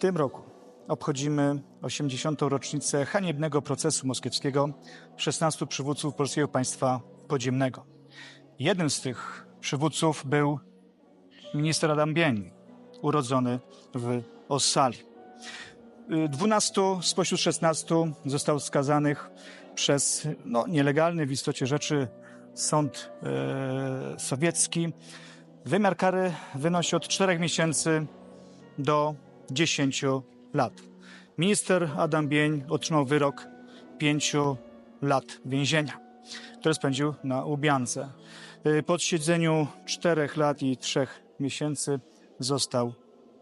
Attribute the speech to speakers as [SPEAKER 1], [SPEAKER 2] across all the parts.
[SPEAKER 1] tym roku obchodzimy 80. rocznicę haniebnego procesu moskiewskiego 16 przywódców polskiego państwa podziemnego. Jednym z tych przywódców był minister Adam Bień, urodzony w Ossali. 12 spośród 16 zostało skazanych przez no, nielegalny w istocie rzeczy sąd e, sowiecki. Wymiar kary wynosi od 4 miesięcy do 10 lat. Minister Adam Bień otrzymał wyrok 5 lat więzienia, które spędził na Łubiance. Y, Po odsiedzeniu 4 lat i 3 miesięcy został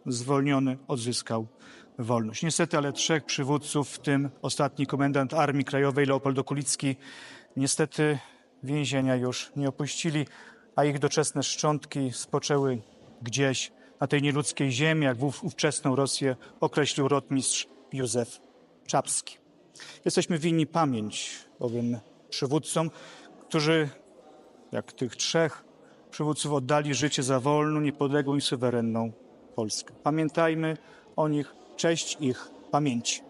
[SPEAKER 1] zwolniony, odzyskał wolność. Niestety, ale trzech przywódców, w tym ostatni komendant Armii Krajowej Leopold Okulicki, niestety więzienia już nie opuścili, a ich doczesne szczątki spoczęły gdzieś na tej nieludzkiej ziemi, jak w ówczesną Rosję określił rotmistrz Józef Czapski. Jesteśmy winni pamięć owym przywódcom, którzy, jak tych trzech przywódców, oddali życie za wolną, niepodległą i suwerenną Polskę. Pamiętajmy o nich, cześć ich pamięci.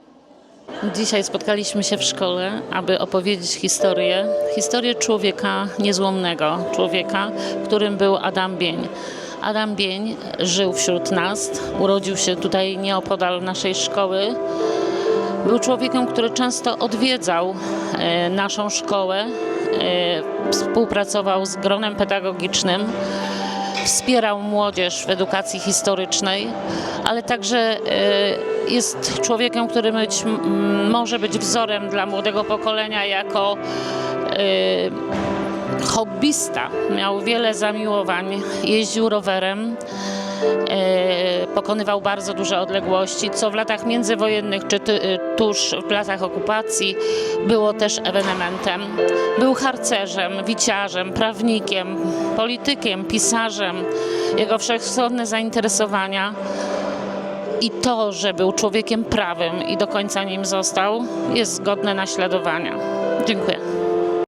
[SPEAKER 2] Dzisiaj spotkaliśmy się w szkole, aby opowiedzieć historię, historię człowieka niezłomnego, człowieka, którym był Adam Bień. Adam Bień żył wśród nas, urodził się tutaj nieopodal naszej szkoły. Był człowiekiem, który często odwiedzał e, naszą szkołę, e, współpracował z gronem pedagogicznym wspierał młodzież w edukacji historycznej, ale także e, jest człowiekiem, który być, może być wzorem dla młodego pokolenia jako hobbysta. Miał wiele zamiłowań, jeździł rowerem, e, pokonywał bardzo duże odległości, co w latach międzywojennych czy e, tuż w latach okupacji było też ewenementem. Był harcerzem, wiciarzem, prawnikiem, politykiem, pisarzem. Jego wszechstronne zainteresowania i to, że był człowiekiem prawym i do końca nim został, jest godne naśladowania. Dziękuję.